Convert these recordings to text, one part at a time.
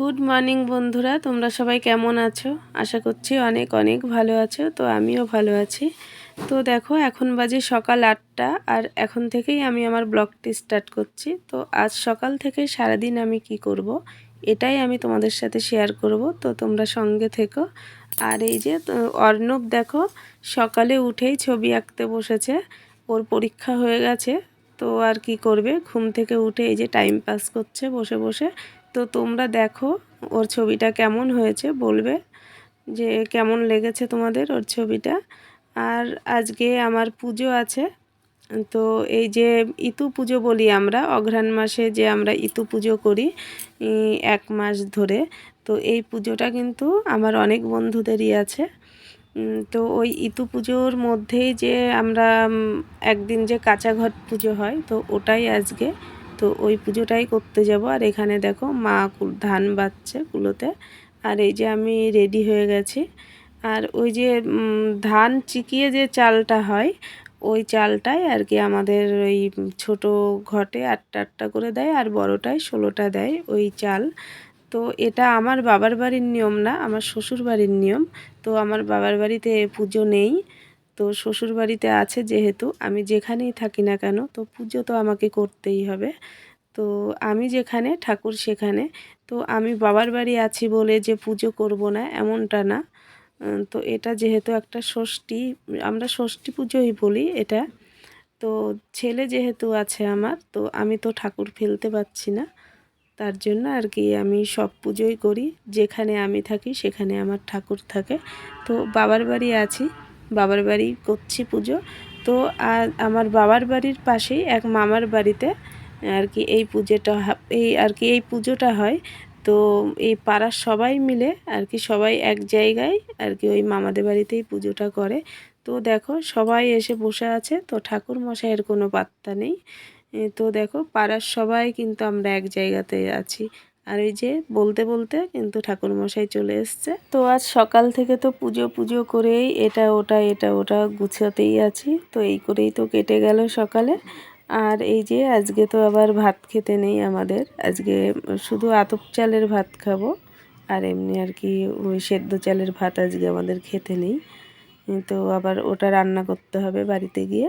Good morning বন্ধুরা। তোমরা সবাই কেমন আছো? আশা করছি অনেক অনেক ভালো আছো, তো আমিও ভালো আছি। তো দেখো, এখন বাজে সকাল আটটা, আর এখন থেকেই আমি আমার ব্লগটি স্টার্ট করছি। তো আজ সকাল থেকে সারাদিন আমি কি করব। এটাই আমি তোমাদের সাথে শেয়ার করব। তো তোমরা সঙ্গে থেকো। আর এই যে অর্ণব দেখো, সকালে উঠেই ছবি আঁকতে বসেছে। ওর পরীক্ষা হয়ে গেছে, তো আর কি করবে? ঘুম থেকে উঠে এই যে টাইম পাস করছে বসে বসে। তো তোমরা দেখো ওর ছবিটা কেমন হয়েছে, বলবে যে কেমন লেগেছে তোমাদের ওর ছবিটা। আর আজকে আমার পুজো আছে, তো এই যে ইতু পুজো বলি আমরা, অঘ্রাণ মাসে যে আমরা ইতু পুজো করি এক মাস ধরে, তো এই পুজোটা কিন্তু আমার অনেক বন্ধুদেরই আছে। তো ওই ইতু পুজোর মধ্যেই যে আমরা একদিন যে কাঁচা ঘর পুজো হয়, তো ওটাই আজকে তো ওই পুজোটাই করতে যাব। আর এখানে দেখো মা ধান বাচ্ছে কুলোতে। আর এই যে আমি রেডি হয়ে গেছি। আর ওই যে ধান চিকিয়ে যে চালটা হয়, ওই চালটাই আর কি আমাদের ওই ছোট ঘটে আটটা আটটা করে দেয় আর বড়টায় ষোলোটা দেয় ওই চাল। তো এটা আমার বাবার বাড়ির নিয়ম না, আমার শ্বশুর বাড়ির নিয়ম। তো আমার বাবার বাড়িতে পুজো নেই। তো শ্বশুর বাড়িতে আছে যেহেতু, আমি যেখানেই থাকি না কেন, তো পুজো তো আমাকে করতেই হবে। তো আমি যেখানে, ঠাকুর সেখানে। তো আমি বাবার বাড়ি আছি বলে যে পুজো করব না, এমনটা না। তো এটা যেহেতু একটা ষষ্ঠী, আমরা ষষ্ঠী পুজোই বলি এটা। তো ছেলে যেহেতু আছে আমার, তো আমি তো ঠাকুর ফেলতে পারছি না। তার জন্য আর কি আমি সব পুজোই করি। যেখানে আমি থাকি, সেখানে আমার ঠাকুর থাকে। তো বাবার বাড়ি আছি। বাবার বাড়ি করছি পুজো। তো আর আমার বাবার বাড়ির পাশেই এক মামার বাড়িতে আর কি এই পুজোটা এই আর কি এই পুজোটা হয়। তো এই পাড়ার সবাই মিলে আর কি সবাই এক জায়গায় আর কি ওই মামাদের বাড়িতেই পুজোটা করে। তো দেখো সবাই এসে বসে আছে। তো ঠাকুর মশাইয়ের কোনো পাত্তা নেই। তো দেখো পাড়ার সবাই কিন্তু আমরা এক জায়গাতে আছি। আর এই যে বলতে বলতে কিন্তু ঠাকুরমশাই চলে এসছে। তো আজ সকাল থেকে তো পুজো পুজো করেই এটা ওটা এটা ওটা গুছাতেই আছি। তো এই করেই তো কেটে গেল সকালে। আর এই যে আজকে তো আবার ভাত খেতে নেই আমাদের। আজকে শুধু আতপ চালের ভাত খাব। আর এমনি আর কি ওই সেদ্ধ চালের ভাত আজকে আমাদের খেতে নেই। তো আবার ওটা রান্না করতে হবে বাড়িতে গিয়ে।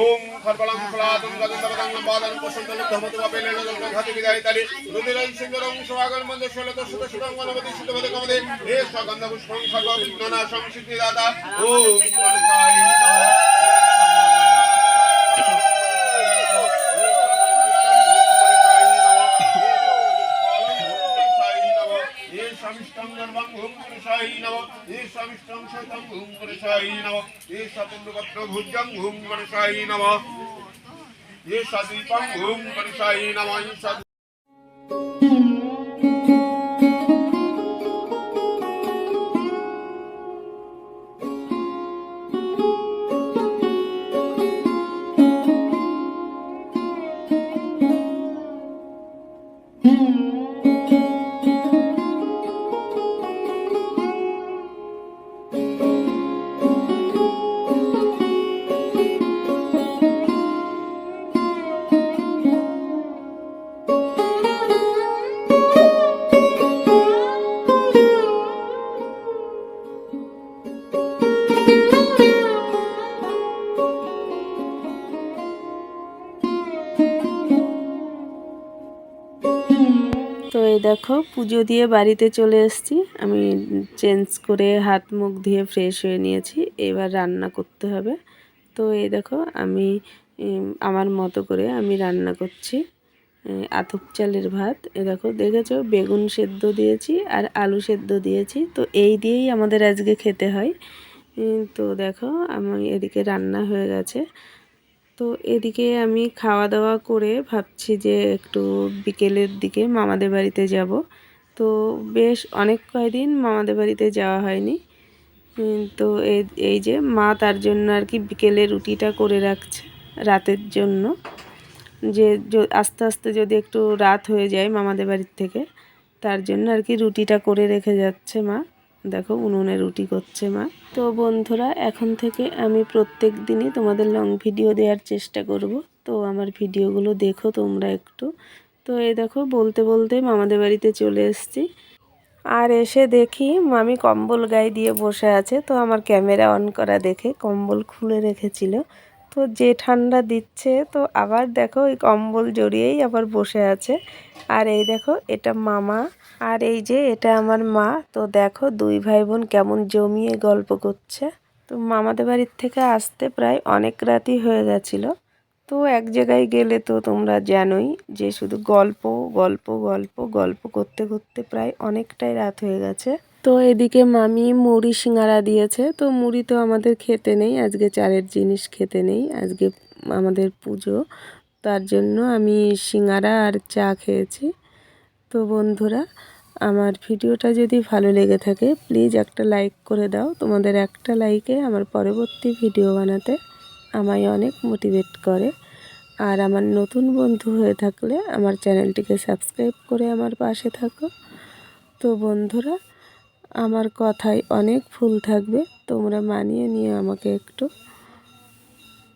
ওম খর্বলং ফলাদং গদন্দবদং লম্বাদং পশন্তং ধমতুবা ঘাতি বিদায় তালি রুদিরং সুন্দরং সোহাগন মন্দ ষোলত সুত সুতং গণপতি সুতপদে কমদে। হে সগন্ধ পুষ্পং সর্ব বিঘ্ননা সংসিদ্ধি দাতা। ওম গণেশায় নমঃ স্বামিষ্টং গর্ভং হুম পুরুষাই নম হে স্বামিষ্টং শতং হুম পুরুষাই নম এ সপুণ্ডপত্র ভুজং হুম গণেশাই নম এই দেখো, পুজো দিয়ে বাড়িতে চলে এসেছি। আমি চেঞ্জ করে হাত মুখ ধুয়ে ফ্রেশ হয়ে নিয়েছি। এবার রান্না করতে হবে। তো এই দেখো, আমি আমার মতো করে আমি রান্না করছি। আতপ চালের ভাত। এ দেখো, দেখেছ? বেগুন সেদ্ধ দিয়েছি আর আলু সেদ্ধ দিয়েছি। তো এই দিয়েই আমাদের আজকে খেতে হয়। তো দেখো, আমি এদিকে রান্না হয়ে গেছে। তো এদিকে আমি খাওয়া দাওয়া করে ভাবছি যে একটু বিকেলের দিকে মামাদের বাড়িতে যাব। তো বেশ অনেক কয়দিন মামাদের বাড়িতে যাওয়া হয়নি। তো এই যে মা তার জন্য আর কি বিকেলে রুটিটা করে রাখছে রাতের জন্য। যে, আস্তে আস্তে যদি একটু রাত হয়ে যায় মামাদের বাড়ির থেকে, তার জন্য আর কি রুটিটা করে রেখে যাচ্ছে মা। দেখো উনুনে রুটি করছে মা। তো বন্ধুরা, এখন থেকে আমি প্রত্যেক দিনই তোমাদের লং ভিডিও দেওয়ার চেষ্টা করব। তো আমার ভিডিওগুলো দেখো তোমরা একটু। তো এই দেখো, বলতে বলতে মামাদের বাড়িতে চলে এসেছি। আর এসে দেখি মামি কম্বল গায়ে দিয়ে বসে আছে। তো আমার ক্যামেরা অন করা দেখে কম্বল খুলে রেখেছিল। তো যে ঠান্ডা দিচ্ছে, তো আবার দেখো ওই কম্বল জড়িয়েই আবার বসে আছে। আর এই দেখো, এটা মামা। আর এই যে, এটা আমার মা। তো দেখো, দুই ভাই বোন কেমন জমিয়ে গল্প করছে। তো মামাদের বাড়ির থেকে আসতে প্রায় অনেক রাতই হয়ে গেছিল। তো এক জায়গায় গেলে তো তোমরা জানোই যে, শুধু গল্প গল্প গল্প গল্প করতে করতে প্রায় অনেকটাই রাত হয়ে গেছে। তো এদিকে মামি মুড়ি সিঙ্গারা দিয়েছে। তো মুড়ি তো আমাদের খেতে নেই, আজকে চালের জিনিস খেতে নেই, আজকে আমাদের পুজো। তার জন্য আমি সিঙ্গারা আর চা খেয়েছি। তো বন্ধুরা, আমার ভিডিওটা যদি ভালো লেগে থাকে প্লিজ একটা লাইক করে দাও। তোমাদের একটা লাইকে আমার পরবর্তী ভিডিও বানাতে আমায় অনেক মোটিভেট করে। আর আমার নতুন বন্ধু হয়ে থাকলে আমার চ্যানেলটিকে সাবস্ক্রাইব করে আমার পাশে থাকো। তো বন্ধুরা আমার কথায় অনেক ভুল থাকবে, তোমরা মানিয়ে নিয়ে আমাকে একটু।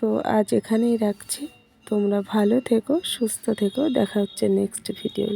তো আজ এখানেই রাখছি। তোমরা ভালো থেকো, সুস্থ থেকো। দেখা হচ্ছে নেক্সট ভিডিও